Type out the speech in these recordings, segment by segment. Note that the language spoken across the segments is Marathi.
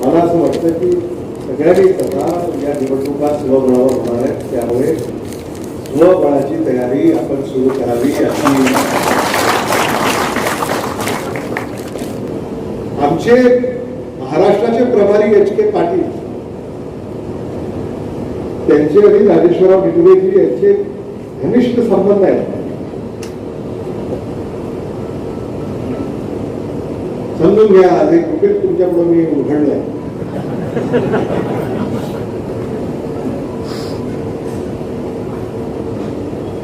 मला असं वाटतं की सगळ्यांनीच आता या निवडणुका स्वबळावर होणार आहेत. त्यामुळे स्वबळाची तयारी आपण सुरू करावी अशी आमचे महाराष्ट्राचे प्रभारी एच के पाटील त्यांचे आणि राजेश्वरराव निगवेजी यांचे घनिष्ठ संबंध आहेत. समजून घ्या आज एक गुपित मी उघडलंय.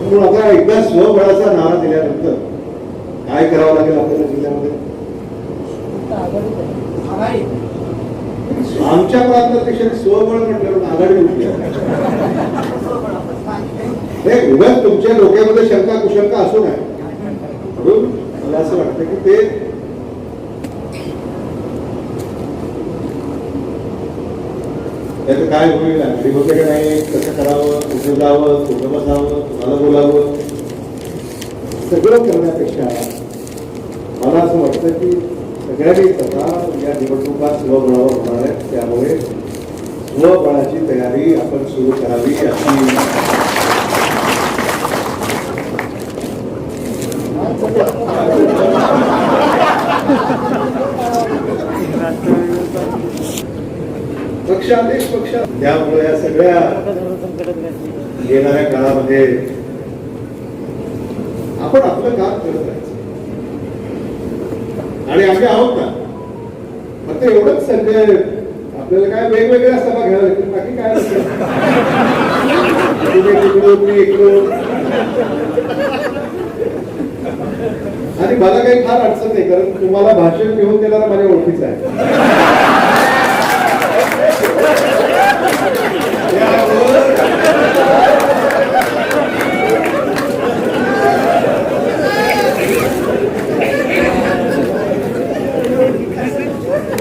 आहे आता एकदा स्वबळाचा नारा दिल्यानंतर काय करावं लागेल आपल्याला जिल्ह्यामध्ये? आमच्या प्रांतापेक्षा स्वबळ म्हटलं आघाडी उठली. उगाच तुमच्या डोक्यामध्ये शंका कुशंका असू नये. म्हणून मला असं वाटतं की ते त्याचं काय होईल? आघाडी होते का नाही? कसं करावं? कुठं जावं? कुठं बसावं? कुणाला बोलावं? सगळं करण्यापेक्षा मला असं वाटतं की सगळ्यांनी स्वतः या निवडणुका स्वबळावर होणार आहेत. त्यामुळे स्वबळाची तयारी आपण सुरू करावी अशी पक्षादेश पक्ष. त्यामुळे या सगळ्या येणाऱ्या काळामध्ये आपण आपलं काम करत राहायचं. आणि आम्ही आहोत ना. फक्त एवढंच संजय आपल्याला काय वेगवेगळ्या सभा घ्याव्या लागतील बाकी काय मी इकडून आणि मला काही फार अडचण नाही कारण तुम्हाला भाषण घेऊन देणारा माझ्या ओळखीचा आहे.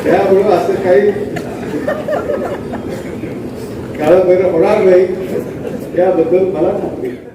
त्यामुळं असं काही काळं होणार नाही. याबद्दल मला सांगते.